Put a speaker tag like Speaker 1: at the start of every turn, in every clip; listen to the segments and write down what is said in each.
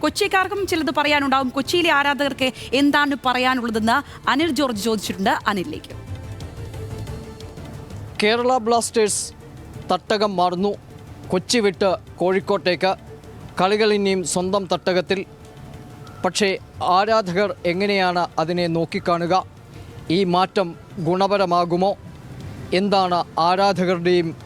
Speaker 1: കൊച്ചിക്കാർക്കും ചിലത് പറയാനുണ്ടാവും. കൊച്ചിയിലെ ആരാധകർക്ക് എന്താണ് പറയാനുള്ളതെന്ന് അനിൽ ജോർജ് ചോദിച്ചിട്ടുണ്ട്. അനിലേക്ക്
Speaker 2: കേരള ബ്ലാസ്റ്റേഴ്സ് തട്ടകം മാറുന്നു. കൊച്ചി വിട്ട് കോഴിക്കോട്ടേക്ക്. കളികൾ ഇനിയും സ്വന്തം തട്ടകത്തിൽ. പക്ഷേ ആരാധകർ എങ്ങനെയാണ് അതിനെ നോക്കിക്കാണുക? ഈ മാറ്റം ഗുണപരമാകുമോ? എന്താണ് ആരാധകരുടെയും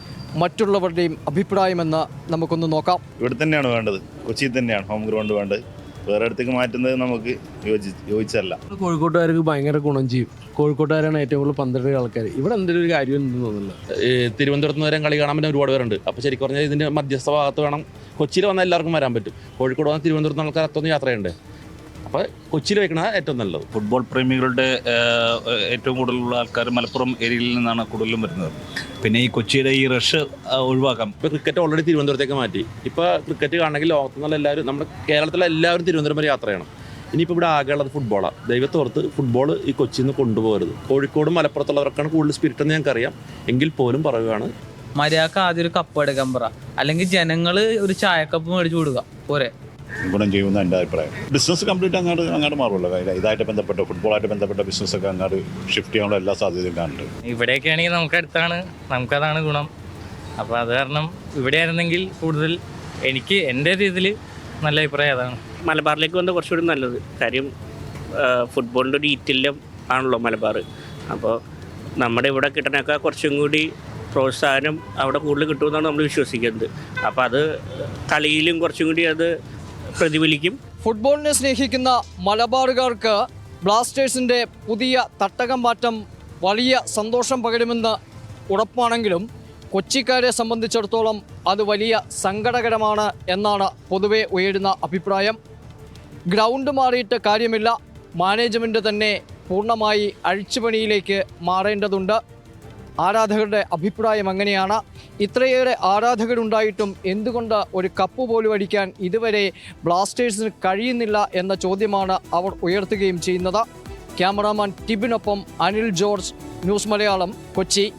Speaker 2: മറ്റുള്ളവരുടെയും അഭിപ്രായമെന്ന് നമുക്കൊന്ന് നോക്കാം.
Speaker 3: ഇവിടെ തന്നെയാണ് വേണ്ടത്. കൊച്ചിയിൽ തന്നെയാണ് ഹോം ഗ്രൗണ്ട് വേണ്ടത്. വേറെ അടുത്തേക്ക് മാറ്റുന്നത് നമുക്ക് യോജി യോജിച്ചല്ല
Speaker 4: കോഴിക്കോട്ടുകാർക്ക് ഭയങ്കര ഗുണം ചെയ്യും. കോഴിക്കോട്ടുകാരാണ് ഏറ്റവും കൂടുതൽ പന്ത്രണ്ട് ആൾക്കാർ ഇവിടെ എന്തെങ്കിലും ഒരു കാര്യം ഉണ്ടെന്ന് തോന്നുന്നില്ല
Speaker 5: തിരുവനന്തപുരത്ത് നിന്ന് വരെ കളി കാണാൻ പറ്റുന്ന ഒരുപാട് പേരുണ്ട്. അപ്പോൾ ശരിക്കും പറഞ്ഞാൽ ഇതിന്റെ മധ്യസ്ഥ ഭാഗത്ത് വേണം കൊച്ചിയിൽ വന്നാൽ എല്ലാവർക്കും വരാൻ പറ്റും. കോഴിക്കോട് വന്നാൽ തിരുവനന്തപുരത്ത് ആൾക്കാർ അത്തൊന്നും യാത്രയുണ്ട്. അപ്പോൾ കൊച്ചിയിൽ വെക്കണ ഏറ്റവും നല്ലത്.
Speaker 6: ഫുട്ബോൾ പ്രേമികളുടെ ഏറ്റവും കൂടുതലുള്ള ആൾക്കാർ മലപ്പുറം ഏരിയയിൽ നിന്നാണ് കൂടുതലും വരുന്നത്. പിന്നെ ഈ കൊച്ചിയുടെ ഈ റഷ് ഒഴിവാക്കാം.
Speaker 5: ഇപ്പോൾ ക്രിക്കറ്റ് ഓൾറെഡി തിരുവനന്തപുരത്തേക്ക് മാറ്റി. ഇപ്പോൾ ക്രിക്കറ്റ് കാണണമെങ്കിൽ ലോകത്തുനിന്നുള്ള എല്ലാവരും നമ്മുടെ കേരളത്തിലെ എല്ലാവരും തിരുവനന്തപുരം വരെ യാത്ര ചെയ്യണം. ഇനിയിപ്പോൾ ഇവിടെ ആകെയുള്ളത് ഫുട്ബോളാണ് ദൈവത്തോർത്ത് ഫുട്ബോൾ ഈ കൊച്ചിയിൽ നിന്ന് കൊണ്ടുപോകരുത്. കോഴിക്കോടും മലപ്പുറത്തുള്ളവർക്കാണ് കൂടുതൽ സ്പിരിറ്റ് എന്ന് ഞങ്ങൾക്കറിയാം. എങ്കിൽ പോലും പറയുകയാണ്
Speaker 7: മര്യാദയ്ക്ക് ആദ്യം ഒരു കപ്പ് എടുക്കാൻ പറ. അല്ലെങ്കിൽ ജനങ്ങൾ ഒരു ചായക്കപ്പ് മേടിച്ചു കൊടുക്കുക പോരെ.
Speaker 3: ഗുണം ചെയ്യുമെന്ന് എന്റെ അഭിപ്രായം. ബിസിനസ് കംപ്ലീറ്റ് അങ്ങോട്ട് അങ്ങോട്ട് മാറുമല്ലോ. കാര്യം ഇതായിട്ട് ബന്ധപ്പെട്ട ഫുട്ബോളായിട്ട് ബന്ധപ്പെട്ട ബിസിനസ്സൊക്കെ അങ്ങോട്ട് ഷിഫ്റ്റ് ചെയ്യാനുള്ള എല്ലാ സാധ്യതയും കാണുന്നുണ്ട്.
Speaker 8: ഇവിടെയൊക്കെ ആണെങ്കിൽ നമുക്ക് അടുത്താണ് നമുക്കതാണ് ഗുണം. അപ്പോൾ അത് കാരണം ഇവിടെ ആയിരുന്നെങ്കിൽ കൂടുതൽ എനിക്ക് എന്റെ രീതിയിൽ നല്ല അഭിപ്രായം അതാണ്.
Speaker 9: മലബാറിലേക്ക് വന്നാൽ കുറച്ചുകൂടി നല്ലത്. കാര്യം ഫുട്ബോളിന്റെ ഒരു ഈറ്റില്ലം ആണല്ലോ മലബാർ അപ്പോൾ നമ്മുടെ ഇവിടെ കിട്ടണേക്കാൾ കുറച്ചും കൂടി പ്രോത്സാഹനം അവിടെ കൂടുതൽ കിട്ടുമെന്നാണ് നമ്മൾ വിശ്വസിക്കുന്നത്. അപ്പോൾ അത് കളിയിലും കുറച്ചും കൂടി അത് പ്രതിഫലിക്കും.
Speaker 2: ഫുട്ബോളിനെ സ്നേഹിക്കുന്ന മലബാറുകാർക്ക് ബ്ലാസ്റ്റേഴ്സിന്റെ പുതിയ തട്ടകം മാറ്റം വലിയ സന്തോഷം പകരുമെന്ന് ഉറപ്പാണെങ്കിലും കൊച്ചിക്കാരെ സംബന്ധിച്ചിടത്തോളം അത് വലിയ സങ്കടകരമാണ് എന്നാണ് പൊതുവെ ഉയരുന്ന അഭിപ്രായം. ഗ്രൗണ്ട് മാറിയിട്ട് കാര്യമില്ല. മാനേജ്മെന്റ് തന്നെ പൂർണമായി അഴിച്ചുപണിയിലേക്ക് മാറേണ്ടതുണ്ട്. ആരാധകരുടെ അഭിപ്രായം അങ്ങനെയാണ്. ഇത്രയേറെ ആരാധകരുണ്ടായിട്ടും എന്തുകൊണ്ട് ഒരു കപ്പ് പോലും അടിക്കാൻ ഇതുവരെ ബ്ലാസ്റ്റേഴ്സിന് കഴിയുന്നില്ല എന്ന ചോദ്യമാണ് അവർ ഉയർത്തുകയും ചെയ്യുന്നത്. ക്യാമറാമാൻ ടിബിനൊപ്പം അനിൽ ജോർജ് ന്യൂസ് മലയാളം കൊച്ചി.